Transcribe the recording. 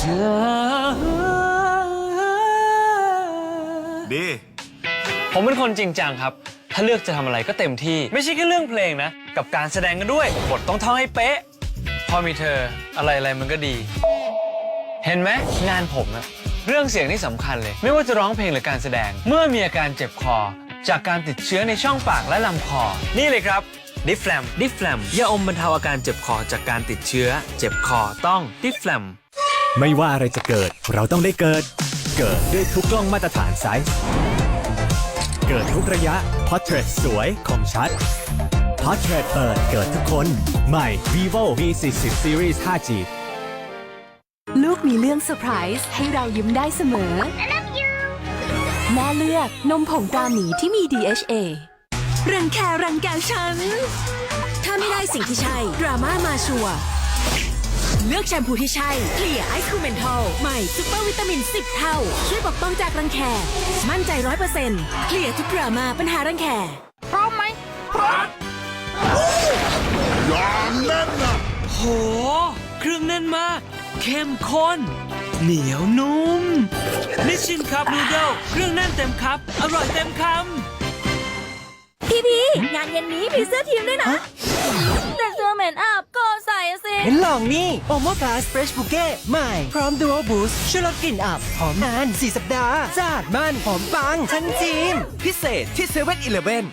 เธอดี ผมเป็นคนจริงจังครับ ถ้าเลือกจะทำอะไรก็เต็มที่ ไม่ใช่แค่เรื่องเพลงนะ กับการแสดงกันด้วย บทต้องท่องให้เป๊ะ พอมีเธออะไรอะไรมันก็ดี เห็นไหมงานผมนะเรื่องเสียงนี่สำคัญเลย ไม่ว่าจะร้องเพลงหรือการแสดง เมื่อมีอาการเจ็บคอ จากการติดเชื้อในช่องปากและลำคอ นี่เลยครับดิฟแฟมดิฟแฟมยาอมบรรเทาอาการเจ็บคอจากการติดเชื้อ เจ็บคอต้องดิฟแฟม ไม่ว่าอะไรจะเกิด เราต้องได้เกิด เกิดด้วยทุกกล้องมาตรฐานไซส์เกิดทุกระยะ Portrait สวยคมชัด Portrait เปิดเกิดทุกคน ใหม่ vivo v 4 0 series 5G ลูกมีเรื่องเซอร์ไพรส์ให้เรายิ้มได้เสมอ แม่เลือกนมผงตราหมีที่มี DHA รังแครังแกฉัน ถ้าไม่ได้สิ่งที่ใช่ ดราม่ามาชัวร์ เลือกแชมพูที่ใช่เคลียร์ไอคูเมนทอลใหม่ซุปเปอร์วิตามิน 10 เท่า ช่วยปกป้องจากรังแค มั่นใจร้อยเปอร์เซ็นต์เคลียร์ทุกดราม่าปัญหารังแคโห เครื่องแน่นมาก เข้มข้น เหนียวนุ่ม นิชชินคัพนูเดิลเครื่องแน่นเต็มคัพอร่อยเต็มคำพี่พี่งานเย็นนี้มีเสื้อทีมด้วยนะ แต่ เห็นลองนี่โอโมพลาสเฟรชบุเก้ใหม่ พร้อมดู a บูสช่วยลดกลิ่นอับ หอมนาน 4 สัปดาห์สะอาดมั่นหอมปังทั้งจีมพิเศษที่เซเว่นอีเลฟเว่น